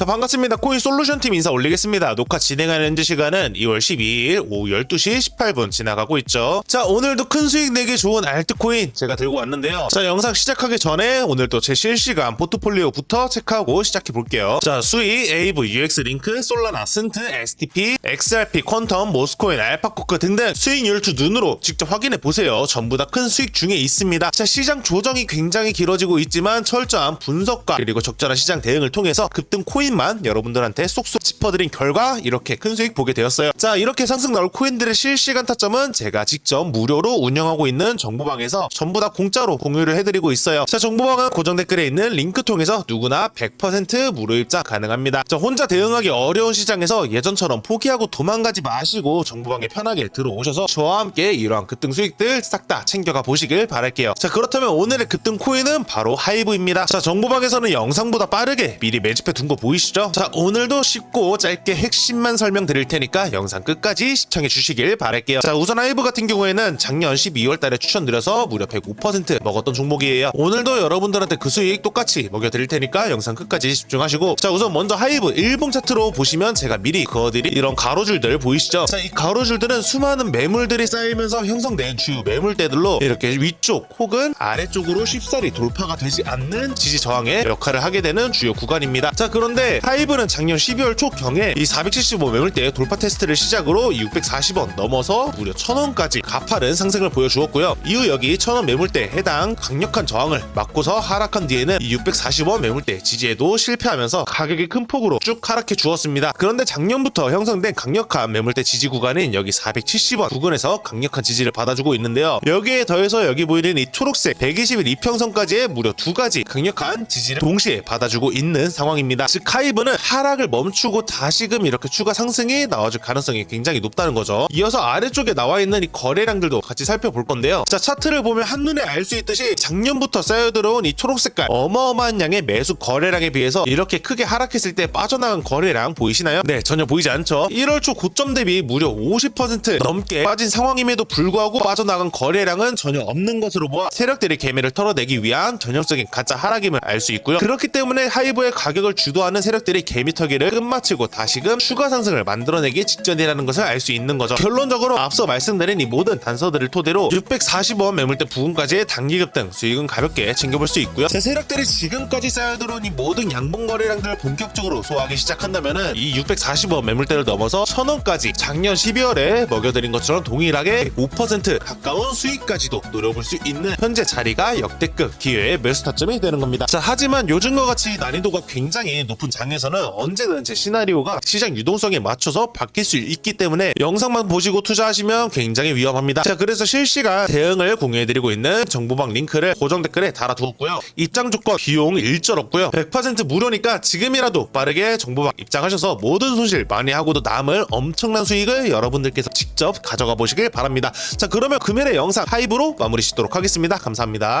자 반갑습니다. 코인 솔루션 팀 인사 올리겠습니다. 녹화 진행하는 현재 시간은 2월 12일 오후 12시 18분 지나가고 있죠. 자 오늘도 큰 수익 내기 좋은 알트코인 제가 들고 왔는데요. 자 영상 시작하기 전에 오늘 또제 실시간 포트폴리오부터 체크하고 시작해 볼게요. 자 수익 에이브 UX 링크 솔라나 스인트 STP XRP 퀀텀 모스코인 알파코크 등등 수익률 두 눈으로 직접 확인해 보세요. 전부 다 큰 수익 중에 있습니다. 자 시장 조정이 굉장히 길어지고 있지만 철저한 분석과 그리고 적절한 시장 대응을 통해서 급등 코인 만 여러분들한테 쏙쏙 짚어드린 결과 이렇게 큰 수익 보게 되었어요. 자 이렇게 상승 나올 코인들의 실시간 타점은 제가 직접 무료로 운영하고 있는 정보방에서 전부 다 공짜로 공유를 해드리고 있어요. 자 정보방은 고정 댓글에 있는 링크 통해서 누구나 100% 무료 입장 가능합니다. 자 혼자 대응하기 어려운 시장에서 예전처럼 포기하고 도망가지 마시고 정보방에 편하게 들어오셔서 저와 함께 이러한 급등 수익들 싹 다 챙겨가 보시길 바랄게요. 자 그렇다면 오늘의 급등 코인은 바로 하이브입니다. 자 정보방에서는 영상보다 빠르게 미리 매집해 둔 거 보이시죠? 자 오늘도 쉽고 짧게 핵심만 설명드릴 테니까 영상 끝까지 시청해 주시길 바랄게요. 자 우선 하이브 같은 경우에는 작년 12월 달에 추천드려서 무려 105% 먹었던 종목이에요. 오늘도 여러분들한테 그 수익 똑같이 먹여드릴 테니까 영상 끝까지 집중하시고 자 우선 먼저 하이브 일봉 차트로 보시면 제가 미리 그어드린 이런 가로줄들 보이시죠? 자 이 가로줄들은 수많은 매물들이 쌓이면서 형성된 주요 매물대들로 이렇게 위쪽 혹은 아래쪽으로 쉽사리 돌파가 되지 않는 지지 저항의 역할을 하게 되는 주요 구간입니다. 자 그런데 하이브는 작년 12월 초경에 이 475 매물대 돌파 테스트를 시작으로 640원 넘어서 무려 1000원까지 가파른 상승을 보여주었고요. 이후 여기 1000원 매물대 해당 강력한 저항을 맞고서 하락한 뒤에는 이 640원 매물대 지지에도 실패하면서 가격이 큰 폭으로 쭉 하락해 주었습니다. 그런데 작년부터 형성된 강력한 매물대 지지 구간인 여기 470원 부근에서 강력한 지지를 받아주고 있는데요. 여기에 더해서 여기 보이는 이 초록색 120일 이평선까지의 무려 두 가지 강력한 지지를 동시에 받아주고 있는 상황입니다. 즉 하이브는 하락을 멈추고 다시금 이렇게 추가 상승이 나와줄 가능성이 굉장히 높다는 거죠. 이어서 아래쪽에 나와 있는 이 거래량들도 같이 살펴볼 건데요. 자 차트를 보면 한눈에 알 수 있듯이 작년부터 쌓여 들어온 이 초록 색깔 어마어마한 양의 매수 거래량에 비해서 이렇게 크게 하락했을 때 빠져나간 거래량 보이시나요? 네 전혀 보이지 않죠. 1월 초 고점 대비 무려 50% 넘게 빠진 상황임에도 불구하고 빠져나간 거래량은 전혀 없는 것으로 보아 세력들이 개매를 털어내기 위한 전형적인 가짜 하락임을 알 수 있고요. 그렇기 때문에 하이브의 가격을 주도하는 세력들이 개미터기를 끝마치고 다시금 추가 상승을 만들어내기 직전이라는 것을 알 수 있는 거죠. 결론적으로 앞서 말씀드린 이 모든 단서들을 토대로 640원 매물대 부근까지의 단기 급 등 수익은 가볍게 챙겨볼 수 있고요. 제 세력들이 지금까지 쌓여들어온 이 모든 양봉 거래량들을 본격적으로 소화하기 시작한다면은 이 640원 매물대를 넘어서 1000원까지 작년 12월에 먹여드린 것처럼 동일하게 5% 가까운 수익까지도 노려볼 수 있는 현재 자리가 역대급 기회의 매수 타점이 되는 겁니다. 자 하지만 요즘과 같이 난이도가 굉장히 높은 장에서는 언제든 제 시나리오가 시장 유동성에 맞춰서 바뀔 수 있기 때문에 영상만 보시고 투자하시면 굉장히 위험합니다. 자 그래서 실시간 대응을 공유해드리고 있는 정보방 링크를 고정 댓글에 달아두었고요. 입장 조건 비용 일절 없고요. 100% 무료니까 지금이라도 빠르게 정보방 입장하셔서 모든 손실 많이 하고도 남을 엄청난 수익을 여러분들께서 직접 가져가 보시길 바랍니다. 자 그러면 금일의 영상 하이브로 마무리 짓도록 하겠습니다. 감사합니다.